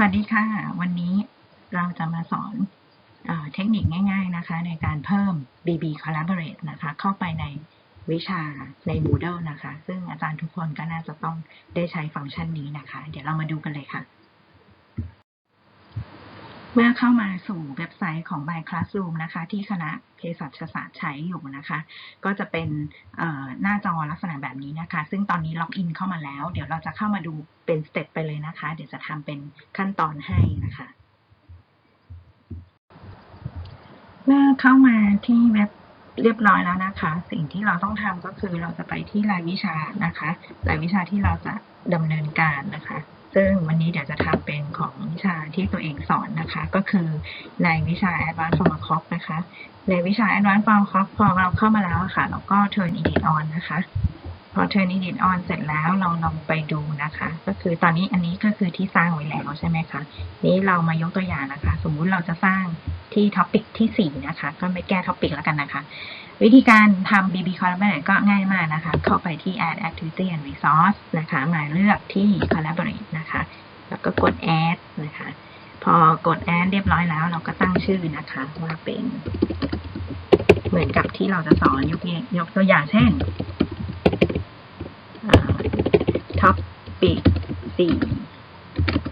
สวัสดีค่ะ วันนี้เราจะมาสอนเอเทคนิคง่าย ๆนะคะ ในการเพิ่ม BB Collaborate นะคะ เข้าไปในวิชาใน Moodle นะคะ ซึ่งอาจารย์ทุกคนก็น่าจะต้องได้ใช้ฟังก์ชันนี้นะคะ เดี๋ยวเรามาดูกันเลยค่ะ มื่อเข้ามาสู่เว็บไซต์ของ My Classroom นะคะ ที่คณะเภสัชศาสตร์ใช้อยู่นะคะ ก็จะเป็นหน้าจอลักษณะแบบนี้นะคะ ซึ่งตอนนี้ล็อกอินเข้ามาแล้ว เดี๋ยวเราจะเข้ามาดูเป็นสเต็ปไปเลยนะคะ เดี๋ยวจะทำเป็นขั้นตอนให้นะคะ เมื่อเข้ามาที่เว็บเรียบร้อยแล้วนะคะ สิ่งที่เราต้องทำก็คือเราจะไปที่รายวิชานะคะ รายวิชาที่เราจะดำเนินการนะคะ ซึ่งวันนี้เดี๋ยวจะทำเป็นของวิชาที่ตัวเองสอนนะคะ ก็คือในวิชา Advanced Pharmacop นะคะ ในวิชา Advanced Pharmacop พอเราเข้ามาแล้วะค่ะ เราก็ Turn Edit On นะคะ พอ Turn Edit On เสร็จแล้วเราลองไปดูนะคะ ก็คือตอนนี้อันนี้ก็คือที่สร้างไว้แล้วใช่ไหมคะ นี้เรามายกตัวอย่างนะคะ สมมุติเราจะสร้าง ที่ท็อปิกที่สี่นะคะ ก็ไม่แก้ท็อปิกแล้วกันนะคะ วิธีการทำ BB Collaborate ก็ง่ายมากนะคะ เข้าไปที่ Add Activity and Resource นะคะ มาเลือกที่ Collaborate นะคะ แล้วก็กด Add นะคะ พอกด Add เรียบร้อยแล้ว เราก็ตั้งชื่อนะคะ ว่าเป็น เหมือนกับที่เราจะสอนยกยกตัวอย่างเช่นท็อปิกสี่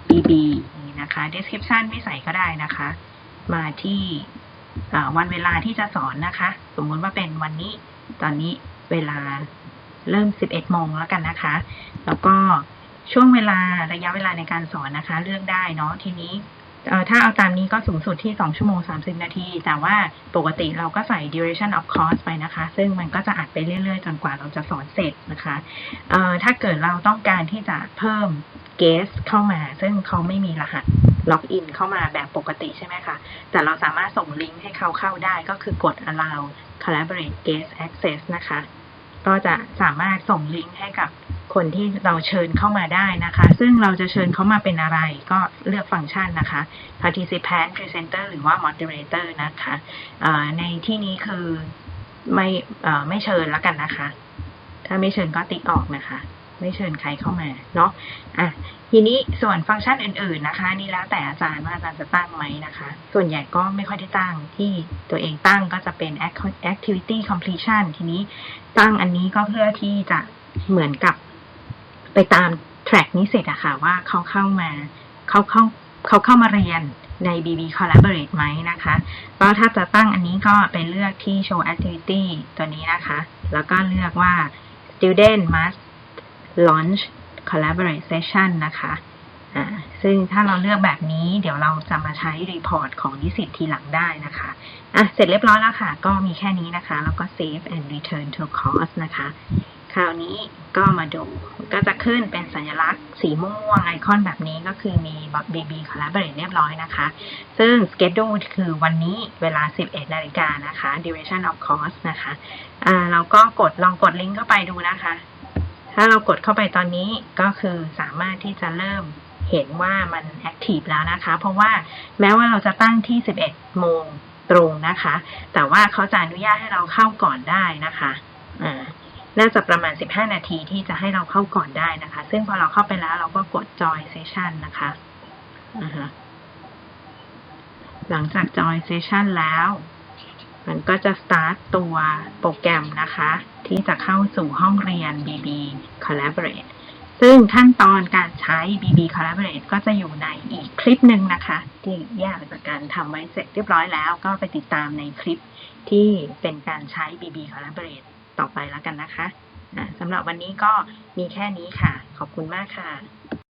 BB นี่นะคะ description ไม่ใส่ก็ได้นะคะ มาที่วันเวลาที่จะสอนนะคะ สมมุติว่าเป็นวันนี้ ตอนนี้เวลาเริ่ม 11โมงแล้วกันนะคะ แล้วก็ช่วงเวลาระยะเวลาในการสอนนะคะ เลือกได้เนาะทีนี้ถ้าเอาตามนี้ก็สูงสุดที่ 2 ชั่วโมง 30 นาที แต่ว่าปกติเราก็ใส่ duration of course ไปนะคะ ซึ่งมันก็จะอัดไปเรื่อยๆ จนกว่าเราจะสอนเสร็จนะคะ ถ้าเกิดเราต้องการที่จะเพิ่ม guest เข้ามา ซึ่งเขาไม่มีรหัส ล็อกอินเข้ามาแบบปกติใช่ไหมคะ แต่เราสามารถส่งลิงก์ให้เขาเข้าได้ก็คือกด allow collaborate guest access นะคะ ก็จะสามารถส่งลิงก์ให้กับคนที่เราเชิญเข้ามาได้นะคะ ซึ่งเราจะเชิญเขามาเป็นอะไรก็เลือกฟังก์ชันนะคะ participant presenter หรือว่า moderator นะคะในที่นี้คือไม่ไม่เชิญแล้วกันนะคะ ถ้าไม่เชิญก็ติ๊กออกนะคะ ไม่เชิญใครเข้ามาเนาะอะทีนี้ส่วนฟังก์ชันอื่น ๆนะคะ นี่แล้วแต่อาจารย์ว่าอาจารย์จะตั้งไหมนะคะ ส่วนใหญ่ก็ไม่ค่อยได้ตั้งที่ตัวเองตั้งก็จะเป็น activity completion ทีนี้ตั้งอันนี้ก็เพื่อที่จะเหมือนกับไปตาม track นิสิตอะค่ะว่าเขาเข้ามาเขาเข้าเขาเข้ามาเรียนใน BB Collaborate ไหมนะคะ ก็ถ้าจะตั้งอันนี้ก็ไปเลือกที่ show activity ตัวนี้นะคะ แล้วก็เลือกว่า student must launch collaboration นะคะอ่าซึ่งถ้าเราเลือกแบบนี้เดี๋ยวเราจะมาใช้รีพอร์ตของนิสิตทีหลังได้นะคะอะเสร็จเรียบร้อยแล้วค่ะ ก็มีแค่นี้นะคะ แล้วก็ save and return to course นะคะ คราวนี้ก็มาดูก็จะขึ้นเป็นสัญลักษณ์สีม่วงไอคอนแบบนี้ก็คือมี BB Collaborate เรียบร้อยนะคะ ซึ่ง schedule คือวันนี้เวลา 11 นาฬิกานะคะ duration of course นะคะอ่าเราก็กดลองกดลิงก์เข้าไปดูนะคะ ถ้าเรากดเข้าไปตอนนี้ก็คือสามารถที่จะเริ่มเห็นว่ามัน active แล้วนะคะ เพราะว่าแม้ว่าเราจะตั้งที่ 11 โมงตรงนะคะ แต่ว่าเขาจะอนุญาตให้เราเข้าก่อนได้นะคะอ่าน่าจะประมาณ 15 นาทีที่จะให้เราเข้าก่อนได้นะคะ ซึ่งพอเราเข้าไปแล้วเราก็กด join session นะคะอ่าฮะหลังจาก join session แล้ว มันก็จะ start ตัวโปรแกรมนะคะ ที่จะเข้าสู่ห้องเรียน BB Collaborate ซึ่งขั้นตอนการใช้ BB Collaborate ก็จะอยู่ในอีกคลิปหนึ่งนะคะ ที่แยกจากการทำไว้เสร็จเรียบร้อยแล้วก็ไปติดตามในคลิปที่เป็นการใช้ BB Collaborate ต่อไปแล้วกันนะคะสำหรับวันนี้ก็มีแค่นี้ค่ะ ขอบคุณมากค่ะ